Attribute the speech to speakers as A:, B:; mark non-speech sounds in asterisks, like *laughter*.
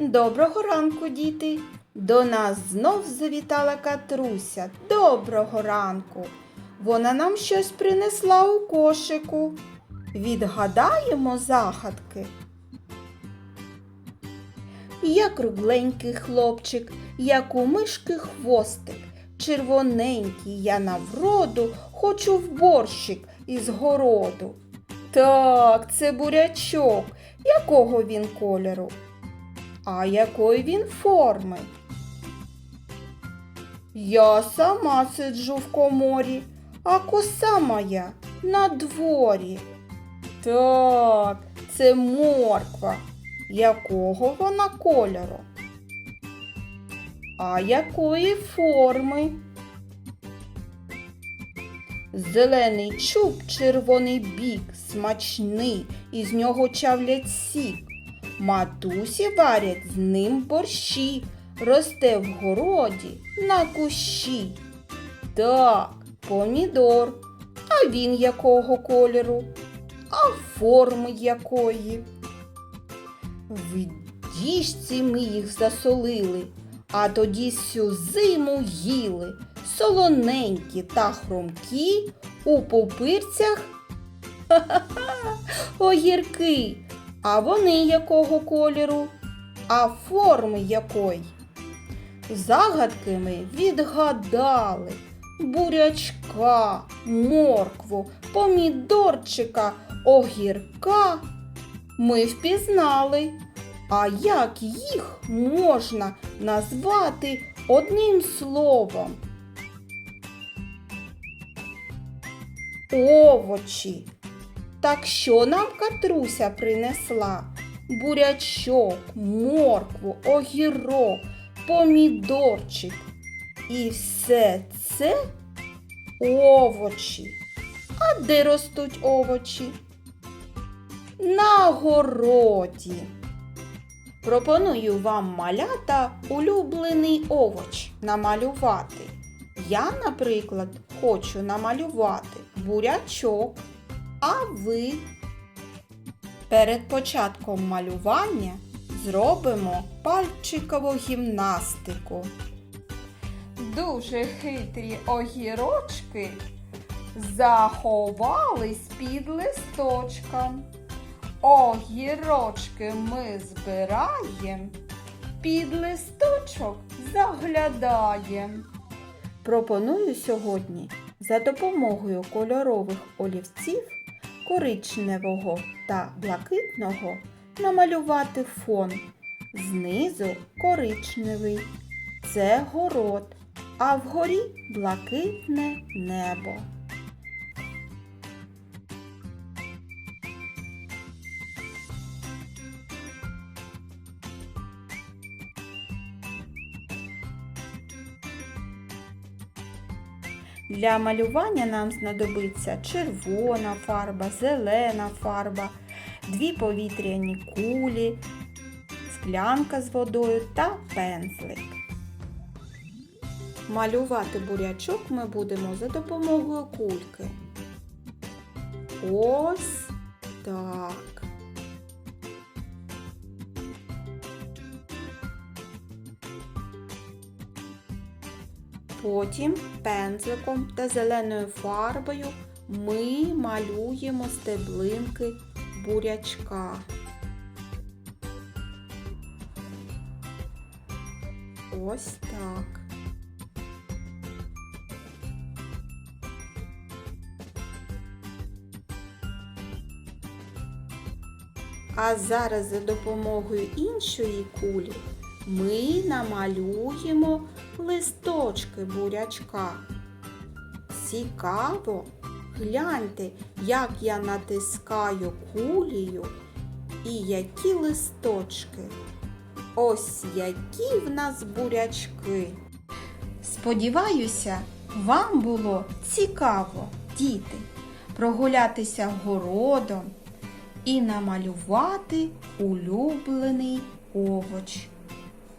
A: Доброго ранку, діти! До нас знов завітала Катруся. Доброго ранку! Вона нам щось принесла у кошику. Відгадаємо загадки. Я кругленький хлопчик, як у мишки хвостик. Червоненький я на вроду, хочу в борщик із городу. Так, це бурячок. Якого він кольору? А якої він форми? Я сама сиджу в коморі, а коса моя на дворі. Так, це морква. Якого вона кольору? А якої форми? Зелений чуб, червоний бік, смачний, із нього чавлять сік. Матусі варять з ним борщі, росте в городі на кущі. Так, помідор. А він якого кольору? А форми якої? В діжці ми їх засолили, а тоді всю зиму їли. Солоненькі та хрумкі у пупирцях *laughs* ха-ха-ха, огірки. А вони якого кольору? А форми якої? Загадки ми відгадали бурячка, моркву, помідорчика, огірка. Ми впізнали. А як їх можна назвати одним словом? Овочі. Так що нам Катруся принесла? Бурячок, моркву, огірок, помідорчик. І все це овочі. А де ростуть овочі? На городі. Пропоную вам малята улюблений овоч намалювати. Я, наприклад, хочу намалювати бурячок. А ви перед початком малювання зробимо пальчикову гімнастику. Дуже хитрі огірочки заховались під листочком. Огірочки ми збираємо, під листочок заглядаємо. Пропоную сьогодні за допомогою кольорових олівців коричневого та блакитного намалювати фон. Знизу коричневий. Це город, а вгорі блакитне небо. Для малювання нам знадобиться червона фарба, зелена фарба, дві повітряні кулі, склянка з водою та пензлик. Малювати бурячок ми будемо за допомогою кульки. Ось так. Потім пензликом та зеленою фарбою ми малюємо стеблинки бурячка. Ось так. А зараз за допомогою іншої кулі ми намалюємо листочки бурячка. Цікаво, гляньте, як я натискаю кулею і які листочки. Ось які в нас бурячки. Сподіваюся, вам було цікаво, діти, прогулятися городом і намалювати улюблений овоч.